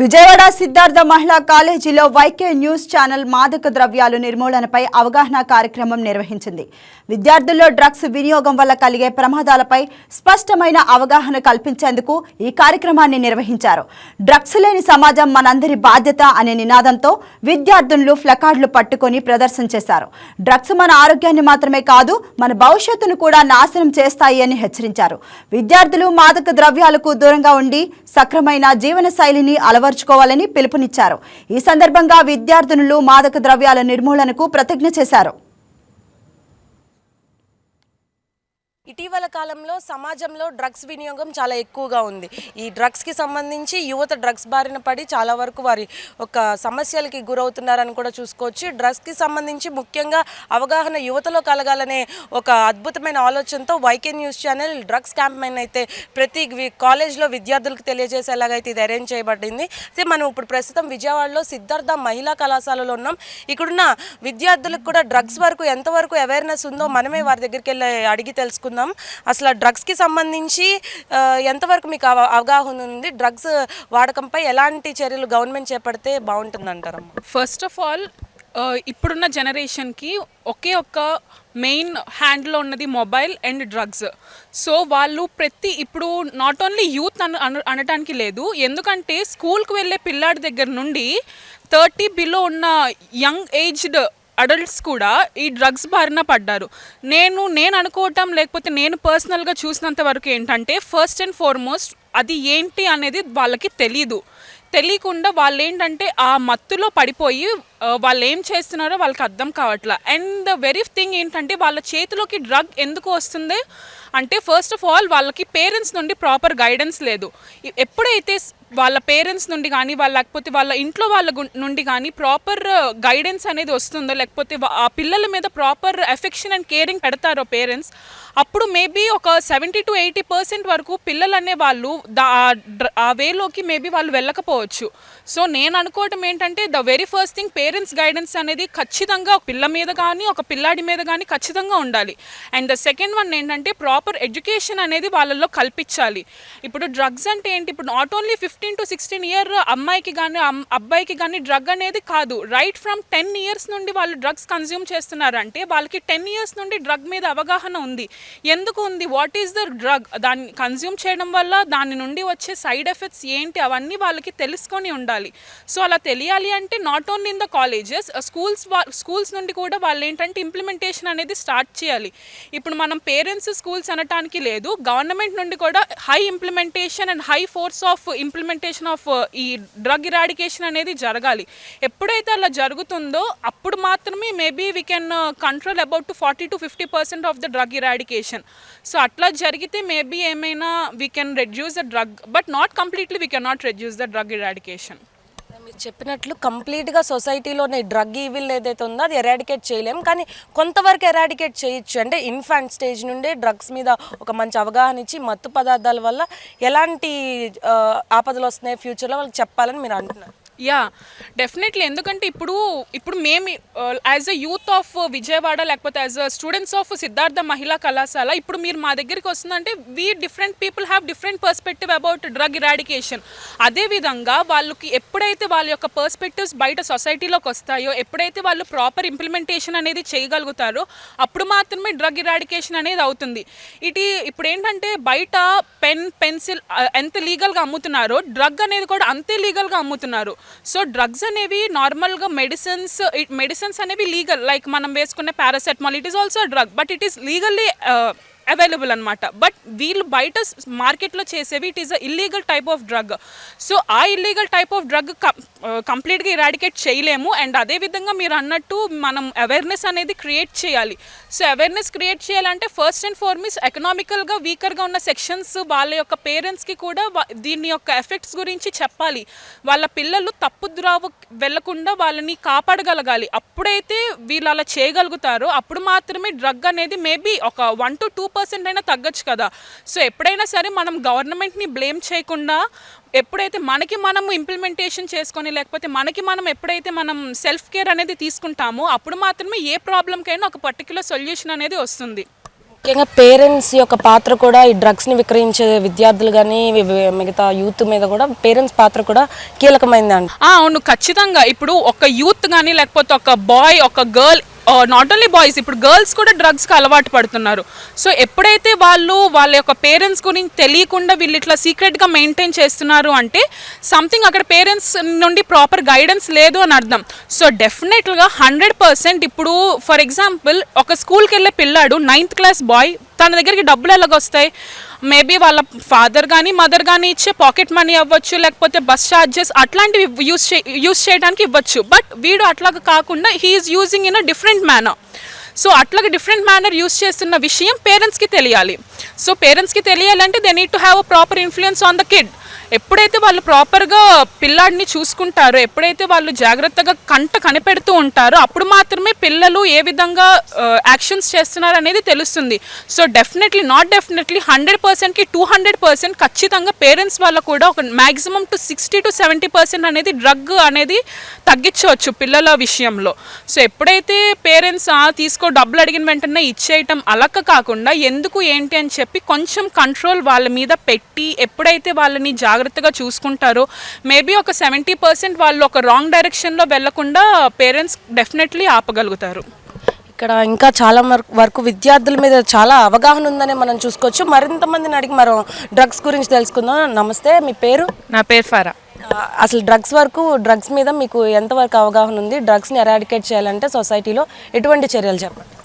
విజయవాడ సిద్ధార్థ మహిళా కాలేజీలో YK news channel మాదక ద్రవ్యాలు నిర్మూలనపై అవగాహన కార్యక్రమం నిర్వహించింది. విద్యార్థుల్లో డ్రగ్స్ వినియోగం వల్ల కలిగే ప్రమాదాలపై స్పష్టమైన అవగాహన కల్పించేందుకు ఈ కార్యక్రమాన్ని నిర్వహించారు. డ్రగ్స్ లేని సమాజం మనందరి బాధ్యత అనే నినాదంతో విద్యార్థులు ఫ్లకార్డులు పట్టుకొని ప్రదర్శన చేశారు. డ్రగ్స్ మన ఆరోగ్యాన్ని మాత్రమే కాదు మన భవిష్యత్తును కూడా నాశనం చేస్తాయి అని హెచ్చరించారు. విద్యార్థులు మాదక ద్రవ్యాలకు దూరంగా ఉండి సక్రమైన జీవన శైలిని అలవర్చుకోవాలని పిలుపునిచ్చారు. ఈ సందర్భంగా విద్యార్థినులు మాదక ద్రవ్యాల నిర్మూలనకు ప్రతిజ్ఞ చేశారు. ఇటీవల కాలంలో సమాజంలో డ్రగ్స్ వినియోగం చాలా ఎక్కువగా ఉంది. ఈ డ్రగ్స్కి సంబంధించి యువత డ్రగ్స్ బారిన పడి చాలా వరకు వారి ఒక సమస్యలకి గురవుతున్నారని కూడా చూసుకోవచ్చు. డ్రగ్స్కి సంబంధించి ముఖ్యంగా అవగాహన యువతలో కలగాలనే ఒక అద్భుతమైన ఆలోచనతో Y K news channel drugs campaign అయితే ప్రతి కాలేజ్లో విద్యార్థులకు తెలియజేసేలాగైతే ఇది అరేంజ్ చేయబడింది. అయితే మనం ఇప్పుడు ప్రస్తుతం విజయవాడలో సిద్ధార్థ మహిళా కళాశాలలో ఉన్నాం. ఇక్కడున్న విద్యార్థులకు కూడా డ్రగ్స్ వరకు ఎంతవరకు అవేర్నెస్ ఉందో మనమే వారి దగ్గరికి వెళ్ళి అడిగి తెలుసుకుందాం. అసలు డ్రగ్స్కి సంబంధించి ఎంతవరకు మీకు అవ- అవగాహన ఉంది? డ్రగ్స్ వాడకంపై ఎలాంటి చర్యలు గవర్నమెంట్ చేపడితే బాగుంటుంది ఫస్ట్ ఆఫ్ ఆల్ ఇప్పుడున్న జనరేషన్కి ఒకే ఒక్క మెయిన్ హ్యాండ్లో ఉన్నది మొబైల్ అండ్ డ్రగ్స్ సో వాళ్ళు ప్రతి ఇప్పుడు నాట్ ఓన్లీ యూత్ అన- అనటానికి లేదు ఎందుకంటే స్కూల్కి వెళ్ళే పిల్లాడి దగ్గర నుండి థర్టీ బిలో ఉన్న యంగ్ ఏజ్డ్ అడల్ట్స్ కూడా ఈ డ్రగ్స్ బారిన పడ్డారు. నేను నేను అనుకోవటం లేకపోతే నేను పర్సనల్గా చూసినంత వరకు ఏంటంటే ఫస్ట్ అండ్ ఫార్మోస్ట్ అది ఏంటి అనేది వాళ్ళకి తెలీదు. తెలియకుండా వాళ్ళు ఏంటంటే ఆ మత్తులో పడిపోయి వాళ్ళు ఏం చేస్తున్నారో వాళ్ళకి అర్థం కావట్లా. అండ్ ద వెరీ థింగ్ ఏంటంటే వాళ్ళ చేతిలోకి డ్రగ్ ఎందుకు వస్తుంది? అంటే ఫస్ట్ ఆఫ్ ఆల్ వాళ్ళకి పేరెంట్స్ నుండి ప్రాపర్ గైడెన్స్ లేదు. ఎప్పుడైతే వాళ్ళ పేరెంట్స్ నుండి కానీ వాళ్ళ లేకపోతే వాళ్ళ ఇంట్లో వాళ్ళ నుండి కానీ ప్రాపర్ గైడెన్స్ అనేది వస్తుందో? లేకపోతే ఆ పిల్లల మీద ప్రాపర్ ఎఫెక్షన్ అండ్ కేరింగ్ పెడతారో పేరెంట్స్? అప్పుడు మేబీ ఒక సెవెంటీ టు ఎయిటీ పర్సెంట్ వరకు పిల్లలు అనే వాళ్ళు ఆ వేలోకి మేబీ వాళ్ళు వెళ్ళకపోవచ్చు. సో నేను అనుకోవటం ఏంటంటే the very first thing parents guidance అనేది ఖచ్చితంగా ఒక పిల్ల మీద కానీ ఒక పిల్లాడి మీద కానీ ఖచ్చితంగా ఉండాలి. అండ్ ద సెకండ్ వన్ ఏంటంటే ప్రాపర్ ఎడ్యుకేషన్ అనేది వాళ్ళల్లో కల్పించాలి. ఇప్పుడు డ్రగ్స్ అంటే ఏంటి? ఇప్పుడు not only fifteen to sixteen year అమ్మాయికి కానీ అబ్బాయికి కానీ డ్రగ్ అనేది కాదు. రైట్ ఫ్రమ్ టెన్ ఇయర్స్ నుండి వాళ్ళు డ్రగ్స్ కన్జ్యూమ్ చేస్తున్నారంటే వాళ్ళకి టెన్ ఇయర్స్ నుండి డ్రగ్ మీద అవగాహన ఉంది. ఎందుకు ఉంది? వాట్ ఈస్ ద డ్రగ్ దాన్ని కన్జ్యూమ్ చేయడం వల్ల దాని నుండి వచ్చే సైడ్ ఎఫెక్ట్స్ ఏంటి? అవన్నీ వాళ్ళకి తెలుసుకొని ఉండాలి. సో అలా తెలియాలి అంటే not only in the colleges schools schools నుండి కూడా వాళ్ళు ఏంటంటే ఇంప్లిమెంటేషన్ అనేది స్టార్ట్ చేయాలి. ఇప్పుడు మనం పేరెంట్స్ స్కూల్స్ అనటానికి లేదు. గవర్నమెంట్ నుండి కూడా high implementation and high force of implementation of ఈ డ్రగ్ ఇరాడికేషన్ అనేది జరగాలి. ఎప్పుడైతే అలా జరుగుతుందో అప్పుడు మాత్రమే maybe we can control about to forty to fifty percent of the drug eradication so అట్లా జరిగితే మేబీ ఏమైనా we can reduce the drug but not completely we can not reduce the drug eradication చెప్పినట్లు కంప్లీట్గా సొసైటీలోనే drug evil ఏదైతే ఉందో అది eradicate చేయలేం. కానీ కొంతవరకు ఎరాడికేట్ చేయొచ్చు. అంటే ఇన్ఫాంట్ స్టేజ్ నుండే డ్రగ్స్ మీద ఒక మంచి అవగాహన ఇచ్చి మత్తు పదార్థాల వల్ల ఎలాంటి ఆపదలు వస్తున్నాయి ఫ్యూచర్లో వాళ్ళకి చెప్పాలని మీరు అంటున్నారు. యా డెఫినెట్లీ ఎందుకంటే ఇప్పుడు ఇప్పుడు మేము as a youth of Vijayawada లేకపోతే as a students of Siddhartha Mahila Kalasala ఇప్పుడు మీరు మా దగ్గరికి వస్తుందంటే we different people have different perspective about drug eradication అదేవిధంగా వాళ్ళకి ఎప్పుడైతే వాళ్ళ యొక్క పర్స్పెక్టివ్స్ బయట సొసైటీలోకి వస్తాయో ఎప్పుడైతే వాళ్ళు ప్రాపర్ ఇంప్లిమెంటేషన్ అనేది చేయగలుగుతారో అప్పుడు మాత్రమే డ్రగ్ ఇరాడికేషన్ అనేది అవుతుంది. ఇటు ఇప్పుడు ఏంటంటే బయట పెన్ పెన్సిల్ uh, ఎంత లీగల్గా అమ్ముతున్నారో డ్రగ్ అనేది కూడా అంతే లీగల్గా అమ్ముతున్నారు. సో డ్రగ్స్ అనేవి నార్మల్గా మెడిసిన్స్ మెడిసిన్స్ అనేవి లీగల్ లైక్ మనం వేసుకునే paracetamol it is also drug but it is legally available అనమాట బట్ వీళ్ళు బయట మార్కెట్లో చేసేవి it is uh illegal type of drug so ఆ ఇల్లీగల్ టైప్ ఆఫ్ డ్రగ్ కంప్లీట్గా ఇరాడికేట్ చేయలేము. అండ్ అదేవిధంగా మీరు అన్నట్టు మనం అవేర్నెస్ అనేది క్రియేట్ చేయాలి. సో అవేర్నెస్ క్రియేట్ చేయాలంటే ఫస్ట్ అండ్ ఫార్మోస్ట్ ఎకనామికల్గా వీకర్గా ఉన్న సెక్షన్స్ వాళ్ళ యొక్క పేరెంట్స్కి కూడా దీని యొక్క ఎఫెక్ట్స్ గురించి చెప్పాలి. వాళ్ళ పిల్లలు తప్పు ద్రావు వెళ్ళకుండా వాళ్ళని కాపాడగలగాలి. అప్పుడైతే వీళ్ళు అలా చేయగలుగుతారో. అప్పుడు మాత్రమే డ్రగ్ అనేది మేబీ ఒక వన్ టు టూ పర్సెంట్ అయినా తగ్గచ్చు కదా. సో ఎప్పుడైనా సరే మనం గవర్నమెంట్ని బ్లేమ్ చేయకుండా ఎప్పుడైతే మనకి మనము ఇంప్లిమెంటేషన్ చేసుకొని లేకపోతే మనకి మనం ఎప్పుడైతే మనం సెల్ఫ్ కేర్ అనేది తీసుకుంటామో అప్పుడు మాత్రమే ఏ ప్రాబ్లంకైనా ఒక పర్టికులర్ సొల్యూషన్ అనేది వస్తుంది. ముఖ్యంగా పేరెంట్స్ యొక్క పాత్ర కూడా ఈ డ్రగ్స్ని విక్రయించే విద్యార్థులు కానీ మిగతా యూత్ మీద కూడా పేరెంట్స్ పాత్ర కూడా కీలకమైంది అంట ఆ, అవును ఖచ్చితంగా. ఇప్పుడు ఒక యూత్ కానీ లేకపోతే ఒక బాయ్ ఒక గర్ల్ నాట్ ఓన్లీ బాయ్స్ ఇప్పుడు గర్ల్స్ కూడా డ్రగ్స్కి అలవాటు పడుతున్నారు. సో ఎప్పుడైతే వాళ్ళు వాళ్ళ యొక్క పేరెంట్స్ గురించి తెలియకుండా వీళ్ళు ఇట్లా సీక్రెట్గా మెయింటైన్ చేస్తున్నారు అంటే సంథింగ్ అక్కడ పేరెంట్స్ నుండి ప్రాపర్ గైడెన్స్ లేదు అని అర్థం. సో డెఫినెట్గా హండ్రెడ్ పర్సెంట్ ఇప్పుడు ఫర్ ఎగ్జాంపుల్ ఒక స్కూల్కి వెళ్ళే పిల్లాడు నైన్త్ క్లాస్ బాయ్ తన దగ్గరికి డబ్బులు ఎలాగొస్తాయి? మేబీ వాళ్ళ ఫాదర్ కానీ మదర్ కానీ ఇచ్చే పాకెట్ మనీ అవ్వచ్చు లేకపోతే బస్ ఛార్జెస్ అట్లాంటివి యూస్ చే యూస్ చేయడానికి ఇవ్వచ్చు. బట్ వీడు అట్లాగా కాకుండా he is using in a different manner so అట్లాగే డిఫరెంట్ మేనర్ యూస్ చేస్తున్న విషయం పేరెంట్స్కి తెలియాలి. సో పేరెంట్స్కి తెలియాలంటే they need to have a proper influence on the kid ఎప్పుడైతే వాళ్ళు ప్రాపర్గా పిల్లాడిని చూసుకుంటారో ఎప్పుడైతే వాళ్ళు జాగ్రత్తగా కంట కనిపెడుతూ ఉంటారో అప్పుడు మాత్రమే పిల్లలు ఏ విధంగా యాక్షన్స్ చేస్తున్నారు అనేది తెలుస్తుంది. So definitely not definitely hundred పర్సెంట్కి టూ హండ్రెడ్ పర్సెంట్ ఖచ్చితంగా పేరెంట్స్ వాళ్ళ కూడా ఒక maximum to sixty to seventy percent అనేది డ్రగ్ అనేది తగ్గించవచ్చు పిల్లల విషయంలో. సో ఎప్పుడైతే పేరెంట్స్ తీసుకో డబ్బులు అడిగిన వెంటనే ఇచ్చేయటం అలక్క కాకుండా ఎందుకు ఏంటి అని చెప్పి కొంచెం కంట్రోల్ వాళ్ళ మీద పెట్టి ఎప్పుడైతే వాళ్ళని జాగ్రత్తగా చూసుకుంటారో. మేబీ ఒక సెవెంటీ పర్సెంట్ వాళ్ళు ఒక రాంగ్ డైరెక్షన్లో వెళ్ళకుండా పేరెంట్స్ డెఫినెట్లీ ఆపగలుగుతారు. ఇక్కడ ఇంకా చాలా వరకు- వరకు విద్యార్థుల మీద చాలా అవగాహన ఉందని మనం చూసుకోవచ్చు. మరింత మందిని అడిగి మనం డ్రగ్స్ గురించి తెలుసుకుందాం. నమస్తే మీ పేరు? నా పేరు ఫరా. అసలు డ్రగ్స్ వరకు డ్రగ్స్ మీద మీకు ఎంతవరకు అవగాహన ఉంది? డ్రగ్స్ని ఎరాడికేట్ చేయాలంటే సొసైటీలో ఎటువంటి చర్యలు చెప్పండి?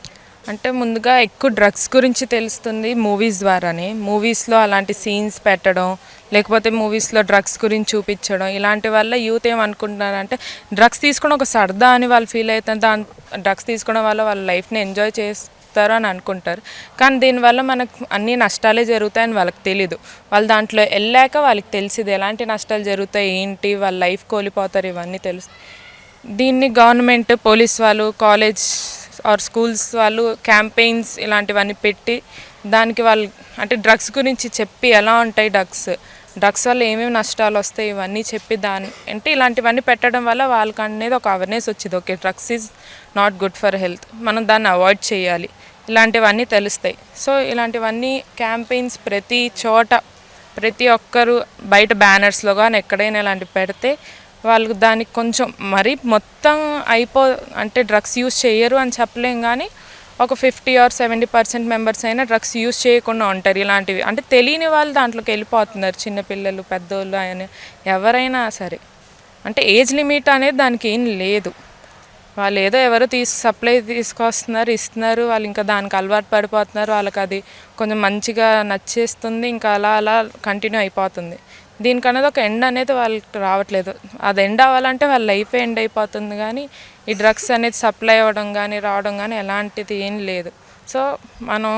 అంటే ముందుగా ఎక్కువ డ్రగ్స్ గురించి తెలుస్తుంది మూవీస్ ద్వారానే. మూవీస్లో అలాంటి సీన్స్ పెట్టడం లేకపోతే మూవీస్లో డ్రగ్స్ గురించి చూపించడం ఇలాంటి వల్ల యూత్ ఏమనుకుంటున్నారంటే డ్రగ్స్ తీసుకోవడం ఒక సరదా అని వాళ్ళు ఫీల్ అవుతారు దాని డ్రగ్స్ తీసుకోవడం వల్ల వాళ్ళ లైఫ్ని ఎంజాయ్ చేస్తారు అని అనుకుంటారు. కానీ దీనివల్ల మనకు అన్ని నష్టాలే జరుగుతాయని వాళ్ళకి తెలీదు. వాళ్ళు దాంట్లో వెళ్ళాక వాళ్ళకి తెలిసింది ఎలాంటి నష్టాలు జరుగుతాయి ఏంటి వాళ్ళ లైఫ్ కోల్పోతారు ఇవన్నీ తెలుసు. దీన్ని గవర్నమెంట్ పోలీస్ వాళ్ళు కాలేజ్ ఆర్ స్కూల్స్ వాళ్ళు క్యాంపెయిన్స్ ఇలాంటివన్నీ పెట్టి దానికి వాళ్ళు అంటే డ్రగ్స్ గురించి చెప్పి ఎలా ఉంటాయి డ్రగ్స్? డ్రగ్స్ వల్ల ఏమేమి నష్టాలు వస్తాయి? ఇవన్నీ చెప్పి దాని అంటే ఇలాంటివన్నీ పెట్టడం వల్ల వాళ్ళకి అనేది ఒక అవేర్నెస్ వచ్చింది. Okay drugs is not good for health. మనం దాన్ని అవాయిడ్ చేయాలి. ఇలాంటివన్నీ తెలుస్తాయి. సో ఇలాంటివన్నీ క్యాంపెయిన్స్ ప్రతి చోట ప్రతి ఒక్కరు బయట బ్యానర్స్లో కానీ ఎక్కడైనా ఇలాంటివి పెడితే వాళ్ళు దానికి కొంచెం మరీ మొత్తం అయిపో అంటే డ్రగ్స్ యూస్ చేయరు అని చెప్పలేం కానీ ఒక fifty or seventy percent members అయినా డ్రగ్స్ యూస్ చేయకుండా ఉంటారు ఇలాంటివి. అంటే తెలియని వాళ్ళు దాంట్లోకి వెళ్ళిపోతున్నారు చిన్నపిల్లలు పెద్దోళ్ళు అని ఎవరైనా సరే. అంటే ఏజ్ లిమిట్ అనేది దానికి ఏం లేదు. వాళ్ళు ఏదో ఎవరో తీసు సప్లై తీసుకొస్తున్నారు ఇస్తున్నారు వాళ్ళు ఇంకా దానికి అలవాటు పడిపోతున్నారు వాళ్ళకి అది కొంచెం మంచిగా నచ్చేస్తుంది ఇంకా అలా అలా కంటిన్యూ అయిపోతుంది. దీనికనేది ఒక ఎండ్ అనేది వాళ్ళకి రావట్లేదు. అది ఎండ్ అవ్వాలంటే వాళ్ళ లైఫే ఎండ్ అయిపోతుంది కానీ ఈ డ్రగ్స్ అనేది సప్లై అవ్వడం కానీ రావడం కానీ ఎలాంటిది ఏం లేదు. సో మనం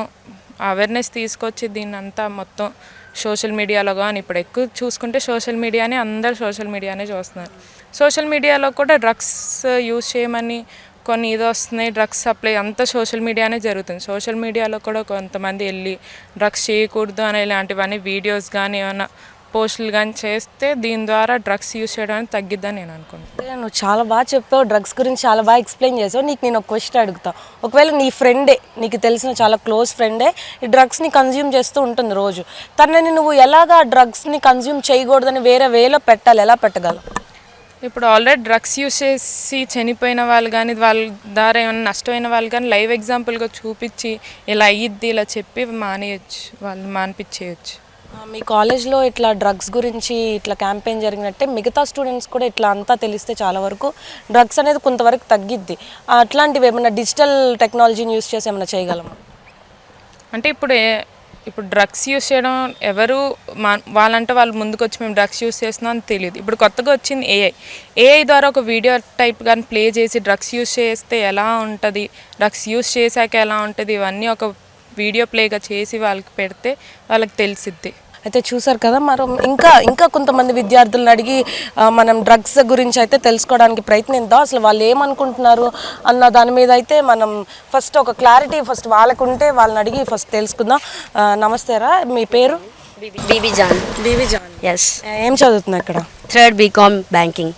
అవేర్నెస్ తీసుకొచ్చి దీన్ని అంతా మొత్తం సోషల్ మీడియాలో కానీ ఇప్పుడు ఎక్కువ చూసుకుంటే సోషల్ మీడియానే అందరు సోషల్ మీడియానే చూస్తున్నారు. సోషల్ మీడియాలో కూడా డ్రగ్స్ యూజ్ చేయమని కొన్ని ఇది వస్తున్నాయి డ్రగ్స్ సప్లై అంతా సోషల్ మీడియానే జరుగుతుంది. సోషల్ మీడియాలో కూడా కొంతమంది వెళ్ళి డ్రగ్స్ చేయకూడదు అనే ఇలాంటివన్నీ వీడియోస్ కానీ ఏమైనా పోస్టులు కానీ చేస్తే దీని ద్వారా డ్రగ్స్ యూజ్ చేయడం అనేది తగ్గిద్దని నేను అనుకుంటున్నాను. నువ్వు చాలా బాగా చెప్పావు డ్రగ్స్ గురించి చాలా బాగా ఎక్స్ప్లెయిన్ చేసావు. నీకు నేను ఒక క్వశ్చన్ అడుగుతా. ఒకవేళ నీ ఫ్రెండే నీకు తెలిసిన చాలా క్లోజ్ ఫ్రెండే ఈ డ్రగ్స్ని కన్జ్యూమ్ చేస్తూ ఉంటుంది రోజు. తనని నువ్వు ఎలాగా డ్రగ్స్ని కన్జ్యూమ్ చేయకూడదని వేరే వేలో పెట్టాలి? ఎలా పెట్టగలవు? ఇప్పుడు ఆల్రెడీ డ్రగ్స్ యూస్ చేసి చనిపోయిన వాళ్ళు కానీ వాళ్ళ ద్వారా ఏమైనా నష్టమైన వాళ్ళు కానీ లైవ్ ఎగ్జాంపుల్గా చూపించి ఇలా అయ్యిద్ది ఇలా చెప్పి మానేయచ్చు వాళ్ళు మానిపించేయచ్చు. మీ కాలేజ్లో ఇట్లా డ్రగ్స్ గురించి ఇట్లా క్యాంపెయిన్ జరిగినట్టే మిగతా స్టూడెంట్స్ కూడా ఇట్లా అంతా తెలిస్తే చాలా వరకు డ్రగ్స్ అనేది కొంతవరకు తగ్గిద్ది. అట్లాంటివి ఏమైనా డిజిటల్ టెక్నాలజీని యూస్ చేసి ఏమైనా చేయగలమా? అంటే ఇప్పుడు ఇప్పుడు డ్రగ్స్ యూస్ చేయడం ఎవరు మా వాళ్ళంటే వాళ్ళు ముందుకొచ్చి మేము డ్రగ్స్ యూస్ చేస్తున్నాం అని తెలియదు ఇప్పుడు కొత్తగా వచ్చింది ఏఐ ఏఐ ద్వారా ఒక వీడియో టైప్ కానీ ప్లే చేసి డ్రగ్స్ యూస్ చేస్తే ఎలా ఉంటుంది? డ్రగ్స్ యూస్ చేశాక ఎలా ఉంటుంది? ఇవన్నీ ఒక వీడియో ప్లేగా చేసి వాళ్ళకి పెడితే వాళ్ళకి తెలిసిద్ది. అయితే చూసారు కదా మనం ఇంకా ఇంకా కొంతమంది విద్యార్థులను అడిగి మనం డ్రగ్స్ గురించి అయితే తెలుసుకోవడానికి ప్రయత్నిద్దాం. అసలు వాళ్ళు ఏమనుకుంటున్నారు అన్న దాని మీద అయితే మనం ఫస్ట్ ఒక క్లారిటీ ఫస్ట్ వాళ్ళకు ఉంటే వాళ్ళని అడిగి ఫస్ట్ తెలుసుకుందాం. ఆ, నమస్తేరా మీ పేరు? బీబీ జాన్. బీవీ జాన్. ఎస్ ఏం చదువుతున్నా ఇక్కడ? థర్డ్ బీకామ్ బ్యాంకింగ్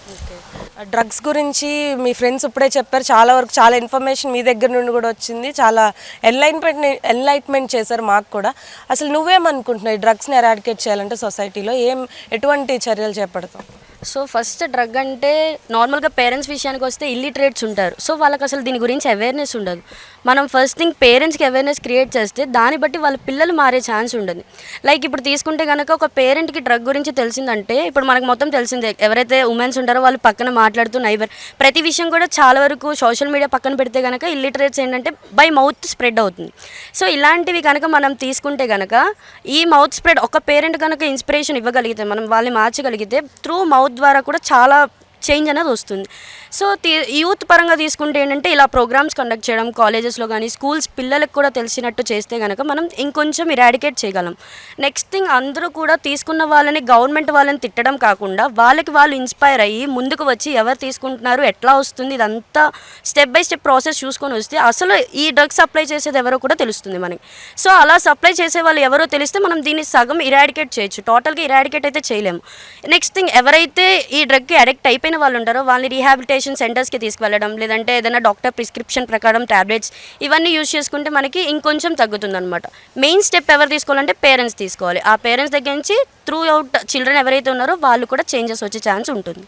డ్రగ్స్ గురించి మీ ఫ్రెండ్స్ ఇప్పుడే చెప్పారు. చాలా వరకు చాలా ఇన్ఫర్మేషన్ మీ దగ్గర నుండి కూడా వచ్చింది. చాలా ఎన్లైట్మెంట్ ఎన్లైట్మెంట్ చేశారు మాకు కూడా. అసలు నువ్వేమనుకుంటున్నావు ఈ డ్రగ్స్ని ఎరాడికేట్ చేయాలంటే సొసైటీలో? ఏం ఎటువంటి చర్యలు చేపడతావు? సో ఫస్ట్ డ్రగ్ అంటే నార్మల్గా పేరెంట్స్ విషయానికి వస్తే ఇల్లిటరేట్స్ ఉంటారు. సో వాళ్ళకి అసలు దీని గురించి అవేర్నెస్ ఉండదు. మనం ఫస్ట్ థింగ్ పేరెంట్స్కి అవేర్నెస్ క్రియేట్ చేస్తే దాన్ని బట్టి వాళ్ళ పిల్లలు మారే ఛాన్స్ ఉండదు లైక్ ఇప్పుడు తీసుకుంటే కనుక ఒక పేరెంట్కి డ్రగ్ గురించి తెలిసిందంటే ఇప్పుడు మనకు మొత్తం తెలిసిందే. ఎవరైతే ఉమెన్స్ ఉంటారో వాళ్ళు పక్కన మాట్లాడుతూ నైబర్. ప్రతి విషయం కూడా చాలా వరకు సోషల్ మీడియా పక్కన పెడితే కనుక ఇల్లిటరేట్స్ ఏంటంటే బై మౌత్ స్ప్రెడ్ అవుతుంది. సో ఇలాంటివి కనుక మనం తీసుకుంటే కనుక ఈ మౌత్ స్ప్రెడ్ ఒక పేరెంట్ కనుక ఇన్స్పిరేషన్ ఇవ్వగలిగితే మనం వాళ్ళని మార్చగలిగితే త్రూ మౌత్ ద్వారా కూడా చాలా చేంజ్ అనేది వస్తుంది. సో యూత్ పరంగా తీసుకుంటే ఏంటంటే ఇలా ప్రోగ్రామ్స్ కండక్ట్ చేయడం కాలేజెస్లో కానీ స్కూల్స్ పిల్లలకు కూడా తెలిసినట్టు చేస్తే కనుక మనం ఇంకొంచెం ఇరాడికేట్ చేయగలం. నెక్స్ట్ థింగ్ అందరూ కూడా తీసుకున్న వాళ్ళని గవర్నమెంట్ వాళ్ళని తిట్టడం కాకుండా వాళ్ళకి వాళ్ళు ఇన్స్పైర్ అయ్యి ముందుకు వచ్చి ఎవరు తీసుకుంటున్నారు ఎట్లా వస్తుంది ఇదంతా స్టెప్ బై స్టెప్ ప్రాసెస్ చూసుకొని వస్తే అసలు ఈ డ్రగ్స్ సప్లై చేసేది ఎవరో కూడా తెలుస్తుంది మనకి. సో అలా సప్లై చేసే వాళ్ళు ఎవరో తెలిస్తే మనం దీన్ని సగం ఇరాడికేట్ చేయొచ్చు. టోటల్గా ఇరాడికేట్ అయితే చేయలేము. నెక్స్ట్ థింగ్ ఎవరైతే ఈ డ్రగ్కి అడిక్ట్ అయిపోయిన వాళ్ళు ఉంటారో వాళ్ళని రీహాబిలిటేషన్ సెంటర్స్కి తీసుకువెళ్ళడం లేదంటే ఏదైనా డాక్టర్ ప్రిస్క్రిప్షన్ ప్రకారం ట్యాబ్లెట్స్ ఇవన్నీ యూజ్ చేసుకుంటే మనకి ఇంకొంచెం తగ్గుతుంది అనమాట మెయిన్ స్టెప్ ఎవరు తీసుకోవాలంటే పేరెంట్స్ తీసుకోవాలి. ఆ పేరెంట్స్ దగ్గర నుంచి త్రూ అవుట్ చిల్డ్రన్ ఎవరైతే ఉన్నారో వాళ్ళు కూడా చేంజెస్ వచ్చే ఛాన్స్ ఉంటుంది.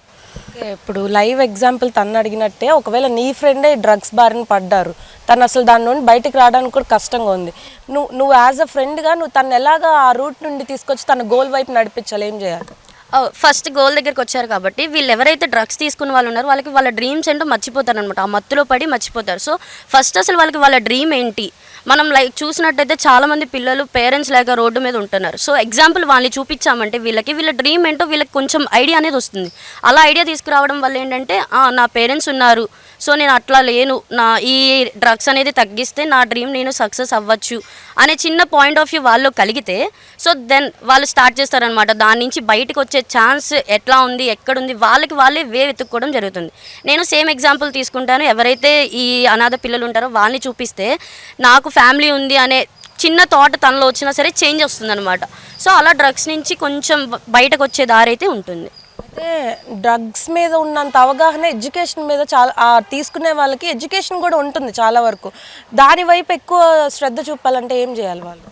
ఇప్పుడు లైవ్ ఎగ్జాంపుల్ తను అడిగినట్టే ఒకవేళ నీ ఫ్రెండే డ్రగ్స్ బారిన పడ్డారు తను అసలు దాని నుండి బయటకు రావడానికి కూడా కష్టంగా ఉంది. నువ్వు నువ్వు యాజ్ అ ఫ్రెండ్గా నువ్వు తను ఎలాగా ఆ రూట్ నుండి తీసుకొచ్చి తన గోల్ వైపు నడిపించాలి ఏం చేయాలి? Oh, ఫస్ట్ గోల్ దగ్గరికి వచ్చారు కాబట్టి వీళ్ళు ఎవరైతే డ్రగ్స్ తీసుకున్న వాళ్ళు ఉన్నారో వాళ్ళకి వాళ్ళ డ్రీమ్స్ ఏంటో మర్చిపోతారు అనమాట ఆ మత్తులో పడి మర్చిపోతారు. సో ఫస్ట్ అసలు వాళ్ళకి వాళ్ళ డ్రీమ్ ఏంటి? మనం లైక్ చూసినట్టయితే చాలామంది పిల్లలు పేరెంట్స్ లేక రోడ్డు మీద ఉంటున్నారు. సో ఎగ్జాంపుల్ వాళ్ళని చూపించామంటే వీళ్ళకి వీళ్ళ డ్రీమ్ ఏంటో వీళ్ళకి కొంచెం ఐడియా అనేది వస్తుంది. అలా ఐడియా తీసుకురావడం వల్ల ఏంటంటే నా పేరెంట్స్ ఉన్నారు. సో నేను అట్లా లేను. నా ఈ డ్రగ్స్ అనేది తగ్గిస్తే నా డ్రీమ్ నేను సక్సెస్ అవ్వచ్చు అనే చిన్న పాయింట్ ఆఫ్ వ్యూ వాళ్ళు కలిగితే సో దెన్ వాళ్ళు స్టార్ట్ చేస్తారనమాట దాని నుంచి బయటకు వచ్చే ఛాన్స్ ఎట్లా ఉంది ఎక్కడుంది వాళ్ళకి వాళ్ళే వే వెతుక్కోవడం జరుగుతుంది. నేను సేమ్ ఎగ్జాంపుల్ తీసుకుంటాను. ఎవరైతే ఈ అనాథ పిల్లలు ఉంటారో వాళ్ళని చూపిస్తే నాకు ఫ్యామిలీ ఉంది అనే చిన్న తోట తనలో వచ్చినా సరే చేంజ్ వస్తుందన్నమాట. సో అలా డ్రగ్స్ నుంచి కొంచెం బయటకు వచ్చే దారి అయితే ఉంటుంది. అయితే డ్రగ్స్ మీద ఉన్నంత అవగాహన ఎడ్యుకేషన్ మీద చాలా తీసుకునే వాళ్ళకి ఎడ్యుకేషన్ కూడా ఉంటుంది చాలా వరకు. దాని వైపు ఎక్కువ శ్రద్ధ చూపాలంటే ఏం చేయాలి వాళ్ళు?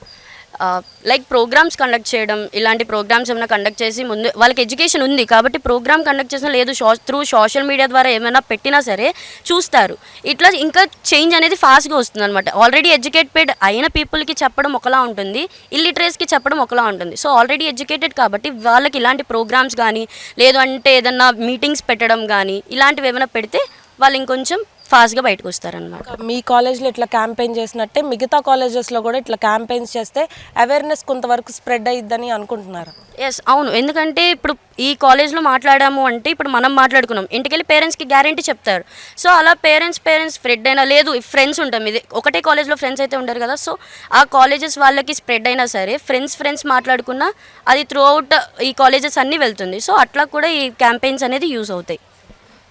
లైక్ ప్రోగ్రామ్స్ కండక్ట్ చేయడం ఇలాంటి ప్రోగ్రామ్స్ ఏమైనా కండక్ట్ చేసి ముందు వాళ్ళకి ఎడ్యుకేషన్ ఉంది కాబట్టి ప్రోగ్రామ్ కండక్ట్ చేసిన లేదు షో త్రూ సోషల్ మీడియా ద్వారా ఏమైనా పెట్టినా సరే చూస్తారు. ఇట్లా ఇంకా చేంజ్ అనేది ఫాస్ట్గా వస్తుంది అనమాట ఆల్రెడీ ఎడ్యుకేటెడ్ అయిన పీపుల్కి చెప్పడం ఒకలా ఉంటుంది ఇల్లిటరేస్కి చెప్పడం ఒకలా ఉంటుంది. సో ఆల్రెడీ ఎడ్యుకేటెడ్ కాబట్టి వాళ్ళకి ఇలాంటి ప్రోగ్రామ్స్ కానీ లేదు అంటే ఏదన్నా మీటింగ్స్ పెట్టడం కానీ ఇలాంటివి ఏమైనా పెడితే వాళ్ళు ఇంకొంచెం ఫాస్ట్గా బయటకు వస్తారనమాట మీ కాలేజ్లో ఇట్లా క్యాంపెయిన్ చేసినట్టే మిగతా కాలేజెస్లో కూడా ఇట్లా క్యాంపెయిన్స్ చేస్తే అవేర్నెస్ కొంతవరకు స్ప్రెడ్ అయ్యిద్దని అనుకుంటున్నారు? ఎస్ అవును. ఎందుకంటే ఇప్పుడు ఈ కాలేజ్లో మాట్లాడాము అంటే ఇప్పుడు మనం మాట్లాడుకున్నాం. ఇంటికెళ్ళి పేరెంట్స్కి గ్యారంటీ చెప్తారు. సో అలా పేరెంట్స్ పేరెంట్స్ స్ప్రెడ్ అయినా లేదు ఫ్రెండ్స్ ఉంటాం. ఇది ఒకటే కాలేజ్లో ఫ్రెండ్స్ అయితే ఉంటారు కదా. సో ఆ కాలేజెస్ వాళ్ళకి స్ప్రెడ్ అయినా సరే ఫ్రెండ్స్ ఫ్రెండ్స్ మాట్లాడుకున్నా అది త్రూ అవుట్ ఈ కాలేజెస్ అన్నీ వెళ్తుంది. సో అట్లా కూడా ఈ క్యాంపెయిన్స్ అనేది యూజ్ అవుతాయి.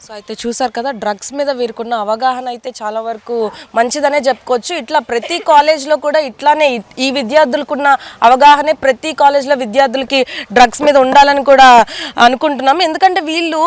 సో అయితే చూసారు కదా డ్రగ్స్ మీద వీరికున్న అవగాహన అయితే చాలా వరకు మంచిదనే చెప్పుకోవచ్చు. ఇట్లా ప్రతి కాలేజ్లో కూడా ఇట్లానే ఈ విద్యార్థులకున్న అవగాహనే ప్రతి కాలేజ్లో విద్యార్థులకి డ్రగ్స్ మీద ఉండాలని కూడా అనుకుంటున్నాం ఎందుకంటే వీళ్ళు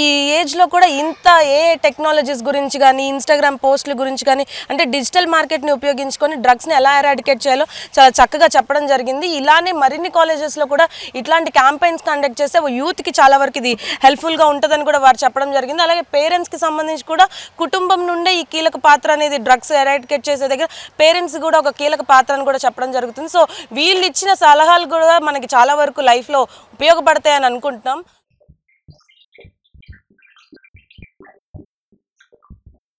ఈ ఏజ్లో కూడా ఇంత ఏ టెక్నాలజీస్ గురించి కానీ ఇన్స్టాగ్రామ్ పోస్టుల గురించి కానీ అంటే డిజిటల్ మార్కెట్ని ఉపయోగించుకొని డ్రగ్స్ని ఎలా ఎరాడికేట్ చేయాలో చాలా చక్కగా చెప్పడం జరిగింది. ఇలానే మరిన్ని కాలేజెస్లో కూడా ఇట్లాంటి క్యాంపెయిన్స్ కండక్ట్ చేస్తే యూత్కి చాలా వరకు ఇది హెల్ప్ఫుల్గా ఉంటుందని కూడా వారు చెప్పడం జరిగింది. అలాగే పేరెంట్స్కి సంబంధించి కూడా కుటుంబం నుండే ఈ కీలక పాత్ర అనేది డ్రగ్స్ ఎరాడికేట్ చేసే దగ్గర పేరెంట్స్ కూడా ఒక కీలక పాత్రను కూడా చెప్పడం జరుగుతుంది. సో వీళ్ళు ఇచ్చిన సలహాలు కూడా మనకి చాలా వరకు లైఫ్లో ఉపయోగపడతాయని అనుకుంటున్నాం.